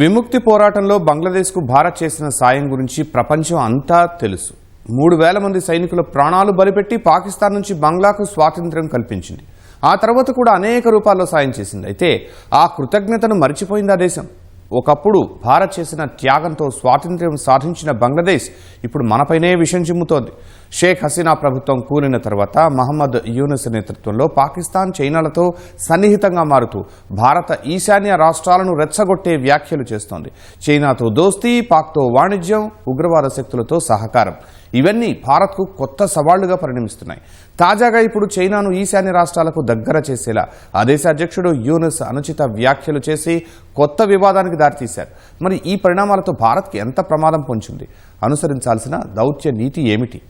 విముక్తి పోరాటంలో బంగ్లాదేశ్కు భారత్ చేసిన సాయం గురించి ప్రపంచం అంతా తెలుసు. మూడు వేల మంది సైనికుల ప్రాణాలు బలిపెట్టి పాకిస్తాన్ నుంచి బంగ్లాకు స్వాతంత్ర్యం కల్పించింది. ఆ తర్వాత కూడా అనేక రూపాల్లో సాయం చేసింది. అయితే ఆ కృతజ్ఞతను మర్చిపోయింది ఆ దేశం? ఒకప్పుడు భారత్ చేసిన త్యాగంతో స్వాతంత్ర్యం సాధించిన బంగ్లాదేశ్ ఇప్పుడు మనపైనే విషయం చిమ్ముతోంది. షేక్ హసీనా ప్రభుత్వం కూలిన తర్వాత మహమ్మద్ యూనస్ నేతృత్వంలో పాకిస్తాన్ చైనాలతో సన్నిహితంగా మారుతూ భారత ఈశాన్య రాష్ట్రాలను రెచ్చగొట్టే వ్యాఖ్యలు చేస్తోంది. చైనాతో దోస్తీ పాక్తో వాణిజ్యం ఉగ్రవాద శక్తులతో సహకారం. ఇవన్నీ భారత్కు కొత్త సవాళ్ళుగా పరిణమిస్తున్నాయి. తాజాగా ఇప్పుడు చైనాను ఈశాన్య రాష్ట్రాలకు దగ్గర చేసేలా ఆ దేశ అధ్యక్షుడు యూనస్ అనుచిత వ్యాఖ్యలు చేసి కొత్త వివాదానికి దారితీశారు. మరి ఈ పరిణామాలతో భారత్కి ఎంత ప్రమాదం పొంచింది? అనుసరించాల్సిన దౌత్య నీతి ఏమిటి?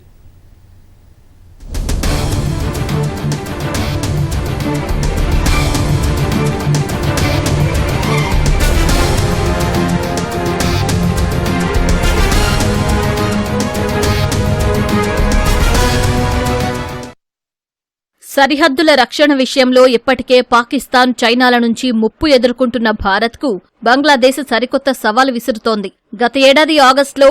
సరిహద్దుల రక్షణ విషయంలో ఇప్పటికే పాకిస్తాన్ చైనాల నుంచి ముప్పు ఎదుర్కొంటున్న భారత్కు బంగ్లాదేశ్ సరికొత్త సవాల్ విసురుతోంది. గత ఏడాది ఆగస్టులో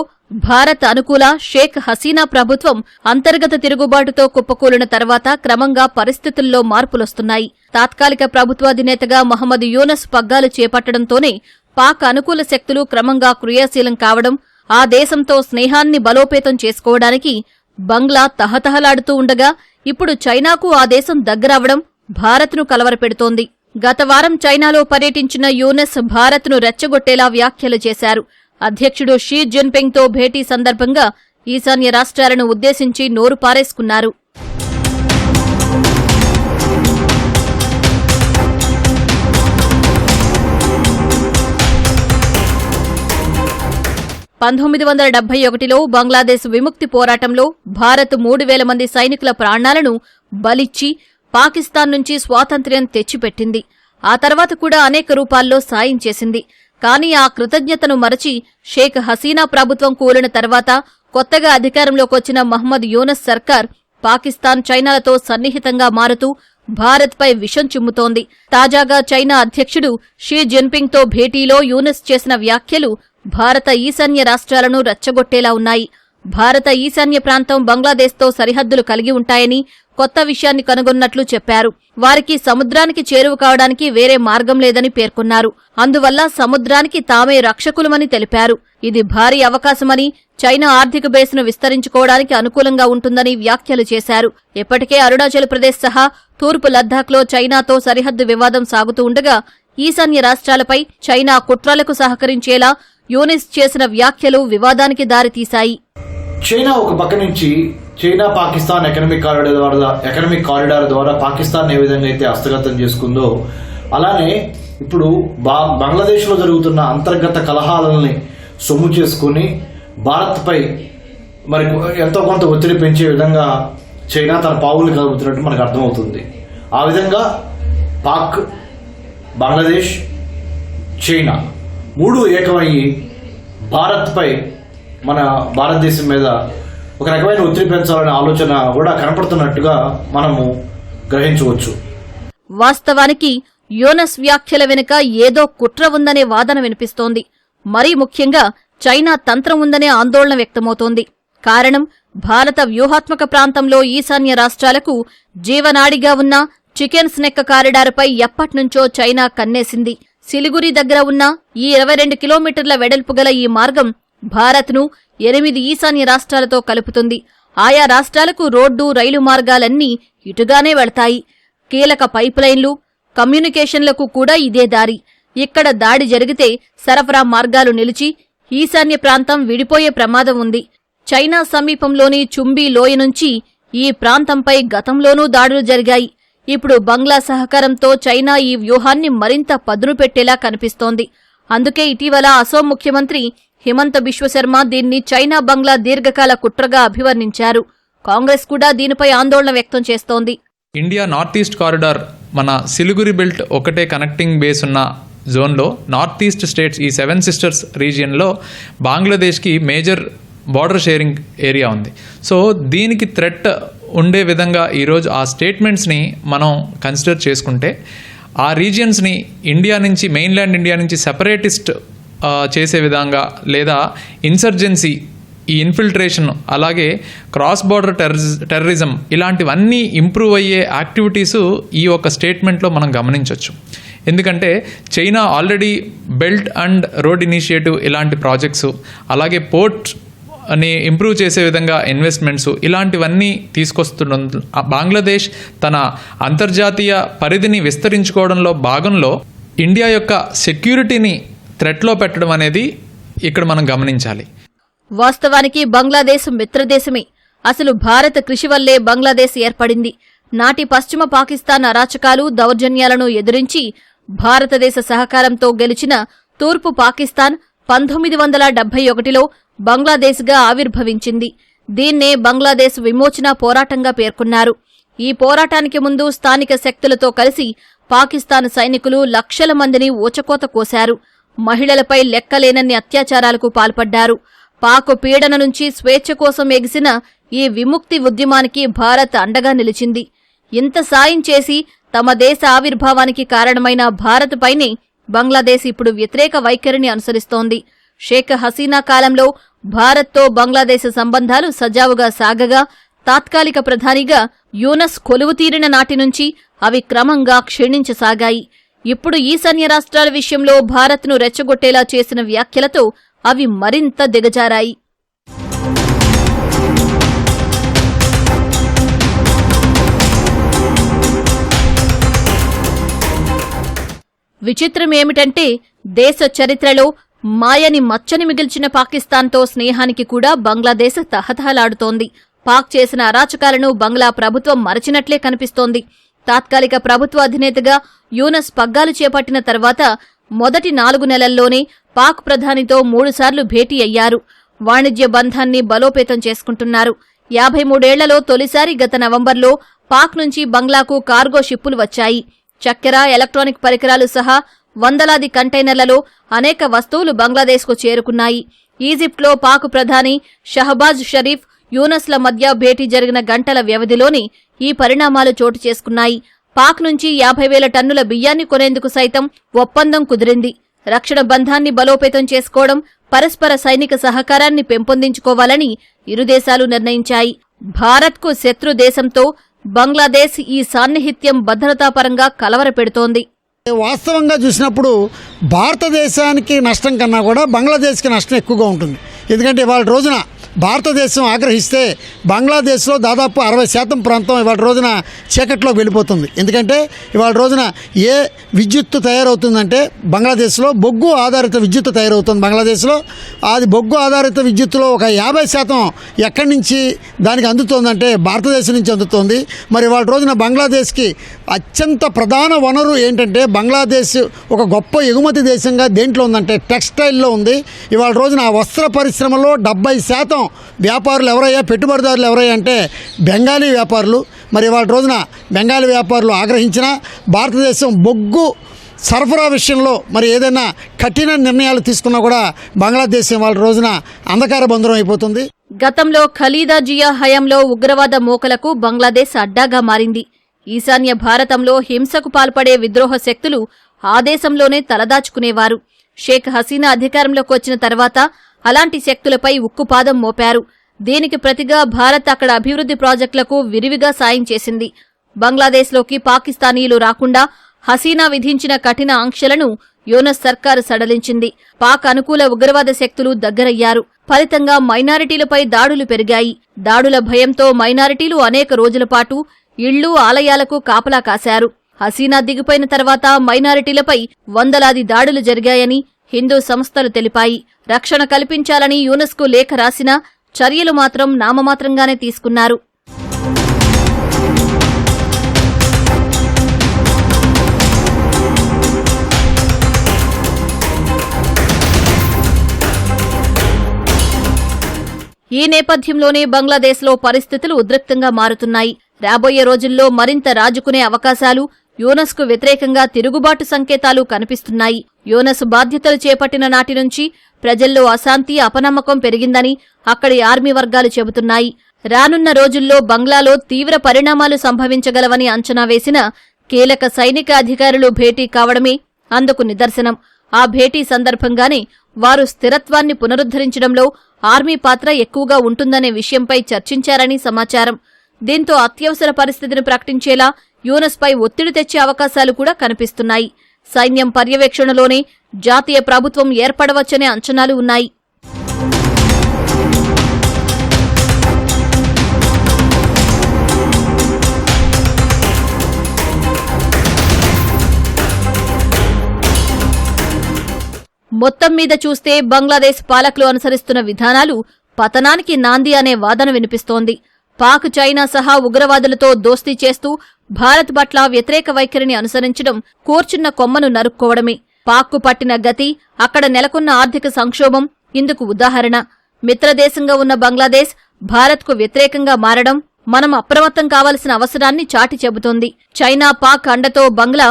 భారత్ అనుకూల షేక్ హసీనా ప్రభుత్వం అంతర్గత తిరుగుబాటుతో కుప్పకూలిన తర్వాత క్రమంగా పరిస్థితుల్లో మార్పులొస్తున్నాయి. తాత్కాలిక ప్రభుత్వాధినేతగా మహమ్మద్ యూనస్ పగ్గాలు చేపట్టడంతోనే పాక్ అనుకూల శక్తులు క్రమంగా క్రియాశీలం కావడం ఆ దేశంతో స్నేహాన్ని బలోపేతం చేసుకోవడానికి బంగ్లా తహతహలాడుతూ ఉండగా ఇప్పుడు చైనాకు ఆ దేశం దగ్గరవడం భారత్ను కలవరపెడుతోంది. గత వారం చైనాలో పర్యటించిన యూనెస్ భారత్ను రెచ్చగొట్టేలా వ్యాఖ్యలు చేశారు. అధ్యక్షుడు షీ జిన్పింగ్తో భేటీ సందర్భంగా ఈశాన్య రాష్ట్రాలను ఉద్దేశించి నోరు పారేసుకున్నారు. పంతొమ్మిది వందల డెబ్బై ఒకటిలో బంగ్లాదేశ్ విముక్తి పోరాటంలో భారత్ మూడు వేల మంది సైనికుల ప్రాణాలను బలిచ్చి పాకిస్తాన్ నుంచి స్వాతంత్ర్యం తెచ్చిపెట్టింది. ఆ తర్వాత కూడా అనేక రూపాల్లో సాయం చేసింది. కానీ ఆ కృతజ్ఞతను మరచి షేక్ హసీనా ప్రభుత్వం కూలిన తర్వాత కొత్తగా అధికారంలోకొచ్చిన మహ్మద్ యూనస్ సర్కార్ పాకిస్తాన్ చైనాలతో సన్నిహితంగా మారుతూ భారత్పై విషం చిమ్ముతోంది. తాజాగా చైనా అధ్యక్షుడు షీ జిన్పింగ్తో భేటీలో యూనస్ చేసిన వ్యాఖ్యలు భారత ఈశాన్య రాష్ట్రాలను రచ్చగొట్టేలా ఉన్నాయి. భారత ఈశాన్య ప్రాంతం బంగ్లాదేశ్తో సరిహద్దులు కలిగి ఉంటాయని కొత్త విషయాన్ని కనుగొన్నట్లు చెప్పారు. వారికి సముద్రానికి చేరువ కావడానికి వేరే మార్గం లేదని పేర్కొన్నారు. అందువల్ల సముద్రానికి తామే రక్షకులమని తెలిపారు. ఇది భారీ అవకాశమని చైనా ఆర్థిక బేస్ను విస్తరించుకోవడానికి అనుకూలంగా ఉంటుందని వ్యాఖ్యలు చేశారు. ఇప్పటికే అరుణాచల్ ప్రదేశ్ సహా తూర్పు లద్దాఖ్లో చైనాతో సరిహద్దు వివాదం సాగుతూ ఉండగా ఈశాన్య రాష్ట్రాలపై చైనా కుట్రలకు సహకరించేలా యూనిస్ చేసిన వ్యాఖ్యలు వివాదానికి దారితీశాయి. చైనా ఒక పక్క నుంచి చైనా పాకిస్తాన్ ఎకనామిక్ కారిడార్ ద్వారా ఎకనామిక్ కారిడార్ ద్వారా పాకిస్తాన్ ఏ విధంగా అయితే హస్తగతం చేసుకుందో అలానే ఇప్పుడు బా బంగ్లాదేశ్లో జరుగుతున్న అంతర్గత కలహాలని సొమ్ము చేసుకుని భారత్పై మరి ఎంతో కొంత ఒత్తిడి పెంచే విధంగా చైనా తన పావులు కలుపుతున్నట్టు మనకు అర్థమవుతుంది. ఆ విధంగా పాక్ బంగ్లాదేశ్ చైనా మూడు ఏకమయ్యి భారత్పై మన భారతదేశం మీద ఒక రకమైన ఒత్తిడి పెంచాలనే ఆలోచన కూడా కనపడుతున్నట్టుగా మనము గ్రహించవచ్చు. వాస్తవానికి యోనస్ వ్యాఖ్యల వెనుక ఏదో కుట్ర ఉందనే వాదన వినిపిస్తోంది. మరీ ముఖ్యంగా చైనా తంత్రం ఉందనే ఆందోళన వ్యక్తమవుతోంది. కారణం భారత వ్యూహాత్మక ప్రాంతంలో ఈశాన్య రాష్ట్రాలకు జీవనాడిగా ఉన్న చికెన్ స్నెక్క కారిడార్పై ఎప్పట్నుంచో చైనా కన్నేసింది. సిలిగురి దగ్గర ఉన్న ఈ ఇరవై రెండు కిలోమీటర్ల వెడల్పు గల ఈ మార్గం భారత్ను ఎనిమిది ఈశాన్య రాష్ట్రాలతో కలుపుతుంది. ఆయా రాష్ట్రాలకు రోడ్డు రైలు మార్గాలన్నీ ఇటుగానే వెళతాయి. కీలక పైప్లైన్లు కమ్యూనికేషన్లకు కూడా ఇదే దారి. ఇక్కడ దాడి జరిగితే సరఫరా మార్గాలు నిలిచి ఈశాన్య ప్రాంతం విడిపోయే ప్రమాదం ఉంది. చైనా సమీపంలోని చుంబీ లోయ నుంచి ఈ ప్రాంతంపై గతంలోనూ దాడులు జరిగాయి. ఇప్పుడు బంగ్లా సహకారంతో చైనా ఈ వ్యూహాన్ని మరింత పదును పెట్టేలా కనిపిస్తోంది. అందుకే ఇటీవల అసోం ముఖ్యమంత్రి హిమంత బిశ్వశర్మ దీన్ని చైనా బంగ్లా దీర్ఘకాల కుట్రగా అభివర్ణించారు. కాంగ్రెస్ కూడా దీనిపై ఆందోళన వ్యక్తం చేస్తోంది. ఇండియా నార్త్ ఈస్ట్ కారిడార్ మన సిలిగురి బెల్ట్ ఒకటే కనెక్టింగ్ బేస్ ఉన్న జోన్లో నార్త్ ఈస్ట్ స్టేట్స్ ఈ సెవెన్ సిస్టర్స్ రీజియన్లో బంగ్లాదేశ్కి మేజర్ బార్డర్ షేరింగ్ ఏరియా ఉంది. సో దీనికి థ్రెట్ ఉండే విధంగా ఈరోజు ఆ స్టేట్మెంట్స్ని మనం కన్సిడర్ చేసుకుంటే ఆ రీజియన్స్ని ఇండియా నుంచి మెయిన్లాండ్ ఇండియా నుంచి సెపరేటిస్ట్ చేసే విధంగా లేదా ఇన్సర్జెన్సీ ఈ ఇన్ఫిల్ట్రేషన్ అలాగే క్రాస్ బార్డర్ టెర్రరిజ టెర్రరిజం ఇలాంటివన్నీ ఇంప్రూవ్ అయ్యే యాక్టివిటీస్ ఈ ఒక స్టేట్మెంట్లో మనం గమనించవచ్చు ఎందుకంటే China already belt and road initiative ఇలాంటి ప్రాజెక్ట్స్ అలాగే పోర్ట్ అని ఇంప్రూవ్ చేసే విధంగా ఇన్వెస్ట్మెంట్స్ ఇలాంటివన్నీ తీసుకొస్తున్న బంగ్లాదేశ్ తన అంతర్జాతీయ పరిధిని విస్తరించుకోవడంలో భాగంలో ఇండియా యొక్క సెక్యూరిటీని థ్రెట్లో పెట్టడం అనేది ఇక్కడ మనం గమనించాలి. వాస్తవానికి బంగ్లాదేశ్ మిత్రదేశమే. అసలు భారత కృషి వల్లే బంగ్లాదేశ్ ఏర్పడింది. నాటి పశ్చిమ పాకిస్తాన్ అరాచకాలు దౌర్జన్యాలను ఎదిరించి భారతదేశ సహకారంతో గెలిచిన తూర్పు పాకిస్తాన్ పంతొమ్మిది వందల డెబ్బై ఒకటిలో బంగ్లాదేశ్గా ఆవిర్భవించింది. దీన్నే బంగ్లాదేశ్ విమోచన పోరాటంగా పేర్కొన్నారు. ఈ పోరాటానికి ముందు స్థానిక శక్తులతో కలిసి పాకిస్తాన్ సైనికులు లక్షల మందిని ఊచకోత కోశారు. మహిళలపై లెక్కలేనన్ని అత్యాచారాలకు పాల్పడ్డారు. పాకు పీడన నుంచి స్వేచ్ఛ కోసం ఎగిసిన ఈ విముక్తి ఉద్యమానికి భారత్ అండగా నిలిచింది. ఇంత సాయం చేసి తమ దేశ ఆవిర్భావానికి కారణమైన భారత్పైనే బంగ్లాదేశ్ ఇప్పుడు వ్యతిరేక వైఖరిని అనుసరిస్తోంది. షేక్ హసీనా కాలంలో భారత్తో బంగ్లాదేశ్ సంబంధాలు సజావుగా సాగగా తాత్కాలిక ప్రధానిగా యూనస్ కొలువుతీరిన నాటి నుంచి అవి క్రమంగా క్షీణించసాగాయి. ఇప్పుడు ఈశాన్య రాష్ట్రాల విషయంలో భారత్ను రెచ్చగొట్టేలా చేసిన వ్యాఖ్యలతో అవి మరింత దిగజారాయి. విచిత్రం ఏమిటంటే దేశ చరిత్రలో మాయని మచ్చని మిగిల్చిన పాకిస్తాన్తో స్నేహానికి కూడా బంగ్లాదేశ్ తహతహలాడుతోంది. పాక్ చేసిన అరాచకాలను బంగ్లా ప్రభుత్వం మరచినట్లే కనిపిస్తోంది. తాత్కాలిక ప్రభుత్వ అధినేతగా యూనస్ పగ్గాలు చేపట్టిన తర్వాత మొదటి నాలుగు నెలల్లోనే పాక్ ప్రధానితో మూడుసార్లు భేటీ అయ్యారు. వాణిజ్య బంధాన్ని బలోపేతం చేసుకుంటున్నారు. యాభై మూడేళ్ళలో తొలిసారి గత నవంబర్లో పాక్ నుంచి బంగ్లాకు కార్గో షిప్పులు వచ్చాయి. చక్కెర ఎలక్ట్రానిక్ పరికరాలు సహా వందలాది కంటైనర్లలో అనేక వస్తువులు బంగ్లాదేశ్కు చేరుకున్నాయి. ఈజిప్ట్లో పాక్ ప్రధాని షహబాజ్ షరీఫ్ యూనస్ల మధ్య భేటీ జరిగిన గంటల వ్యవధిలోనే ఈ పరిణామాలు చోటు చేసుకున్నాయి. పాక్ నుంచి యాభై వేల టన్నుల బియ్యాన్ని కొనేందుకు సైతం ఒప్పందం కుదిరింది. రక్షణ బంధాన్ని బలోపేతం చేసుకోవడం పరస్పర సైనిక సహకారాన్ని పెంపొందించుకోవాలని ఇరు దేశాలు నిర్ణయించాయి. భారత్కు శత్రు దేశంతో బంగ్లాదేశ్ ఈ సాన్నిహిత్యం భద్రతాపరంగా కలవరపెడుతోంది. వాస్తవంగా చూసినప్పుడు భారతదేశానికి నష్టం కన్నా కూడా బంగ్లాదేశ్కి నష్టం ఎక్కువగా ఉంటుంది. ఎందుకంటే ఇవాళ రోజున భారతదేశం ఆగ్రహిస్తే బంగ్లాదేశ్లో దాదాపు అరవై శాతం ప్రాంతం ఇవాళ రోజున చీకట్లోకి వెళ్ళిపోతుంది. ఎందుకంటే ఇవాళ రోజున ఏ విద్యుత్తు తయారవుతుందంటే బంగ్లాదేశ్లో బొగ్గు ఆధారిత విద్యుత్తు తయారవుతుంది బంగ్లాదేశ్లో. అది బొగ్గు ఆధారిత విద్యుత్తులో ఒక యాభై శాతం ఎక్కడి నుంచి దానికి అందుతోందంటే భారతదేశం నుంచి అందుతుంది. మరి ఇవాళ రోజున బంగ్లాదేశ్కి అత్యంత ప్రధాన వనరు ఏంటంటే బంగ్లాదేశ్ ఒక గొప్ప ఎగుమతి దేశంగా దేంట్లో ఉందంటే టెక్స్టైల్లో ఉంది. ఇవాళ రోజున ఆ వస్త్ర పరిశ్రమలో డెబ్బై శాతం వ్యాపారులు ఎవరయ్యా? పెట్టుబడిదారులు ఎవరయ్యా అంటే బెంగాలీ వ్యాపారులు. మరి వాళ్ళ రోజున బెంగాలీ వ్యాపారులు ఆగ్రహించిన భారతదేశం బొగ్గు సరఫరా విషయంలో మరి ఏదైనా కఠిన నిర్ణయాలు తీసుకున్నా కూడా బంగ్లాదేశం వాళ్ళ రోజున అంధకార బంధనం అయిపోతుంది. గతంలో ఖలీదా జియా హయాంలో ఉగ్రవాద మూకలకు బంగ్లాదేశ్ అడ్డాగా మారింది. ఈశాన్య భారతంలో హింసకు పాల్పడే విద్రోహ శక్తులు ఆ దేశంలోనే తలదాచుకునేవారు. షేక్ హసీనా అధికారంలోకి వచ్చిన తర్వాత అలాంటి శక్తులపై ఉక్కుపాదం మోపారు. దీనికి ప్రతిగా భారత్ అక్కడ అభివృద్ధి ప్రాజెక్టులకు విరివిగా సాయం చేసింది. బంగ్లాదేశ్లోకి పాకిస్తానీయులు రాకుండా హసీనా విధించిన కఠిన ఆంక్షలను యోనస్ సర్కారు సడలించింది. పాక్ అనుకూల ఉగ్రవాద శక్తులు దగ్గరయ్యారు. ఫలితంగా మైనారిటీలపై దాడులు పెరిగాయి. దాడుల భయంతో మైనారిటీలు అనేక రోజుల పాటు ఇళ్ళు ఆలయాలకు కాపలా కాశారు. హసీనా దిగిపోయిన తర్వాత మైనారిటీలపై వందలాది దాడులు జరిగాయని హిందూ సంస్థలు తెలిపాయి. రక్షణ కల్పించాలని యూనెస్కు లేఖ రాసినా చర్యలు మాత్రం నామమాత్రంగానే తీసుకున్నారు. ఈ నేపథ్యంలోనే బంగ్లాదేశ్లో పరిస్థితులు ఉద్రిక్తంగా మారుతున్నాయి. రాబోయే రోజుల్లో మరింత రాజుకునే అవకాశాలు యూనస్కు వ్యతిరేకంగా తిరుగుబాటు సంకేతాలు కనిపిస్తున్నాయి. యోనస్ బాధ్యతలు చేపట్టిన నాటి నుంచి ప్రజల్లో అశాంతి అపనమ్మకం పెరిగిందని అక్కడి ఆర్మీ వర్గాలు చెబుతున్నాయి. రానున్న రోజుల్లో బంగ్లాలో తీవ్ర పరిణామాలు సంభవించగలవని అంచనా వేసిన కీలక సైనిక అధికారులు భేటీ కావడమే అందుకు నిదర్శనం. ఆ భేటీ సందర్భంగానే వారు స్థిరత్వాన్ని పునరుద్ధరించడంలో ఆర్మీ పాత్ర ఎక్కువగా ఉంటుందనే విషయంపై చర్చించారని సమాచారం. దీంతో అత్యవసర పరిస్థితిని ప్రకటించేలా యూనస్పై ఒత్తిడి తెచ్చే అవకాశాలు కూడా కనిపిస్తున్నాయి. సైన్యం పర్యవేక్షణలోనే జాతీయ ప్రభుత్వం ఏర్పడవచ్చనే అంచనాలు ఉన్నాయి. మొత్తం మీద చూస్తే బంగ్లాదేశ్ పాలకులు అనుసరిస్తున్న విధానాలు పతనానికి నాంది అనే వాదన వినిపిస్తోంది. పాక్ చైనా సహా ఉగ్రవాదులతో దోస్తీ చేస్తూ భారత్ పట్ల వ్యతిరేక వైఖరిని అనుసరించడం కూర్చున్న కొమ్మను నరుక్కోవడమే. పాక్కు పట్టిన గతి అక్కడ నెలకొన్న ఆర్థిక సంక్షోభం ఇందుకు ఉదాహరణ. మిత్రదేశంగా ఉన్న బంగ్లాదేశ్ భారత్కు వ్యతిరేకంగా మారడం మనం అప్రమత్తం కావలసిన అవసరాన్ని చాటి చెబుతోంది. చైనా పాక్ అండతో బంగ్లా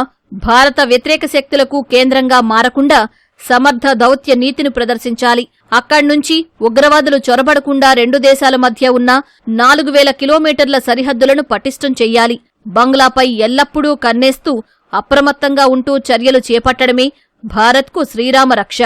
భారత వ్యతిరేక శక్తులకు కేంద్రంగా మారకుండా సమర్థ దౌత్య నీతిని ప్రదర్శించాలి. అక్కడ్నుంచి ఉగ్రవాదులు చొరబడకుండా రెండు దేశాల మధ్య ఉన్న నాలుగు వేల కిలోమీటర్ల సరిహద్దులను పటిష్టం చెయ్యాలి. బంగ్లాపై ఎల్లప్పుడూ కన్నేస్తూ అప్రమత్తంగా ఉంటూ చర్యలు చేపట్టడమే భారత్కు శ్రీరామ రక్ష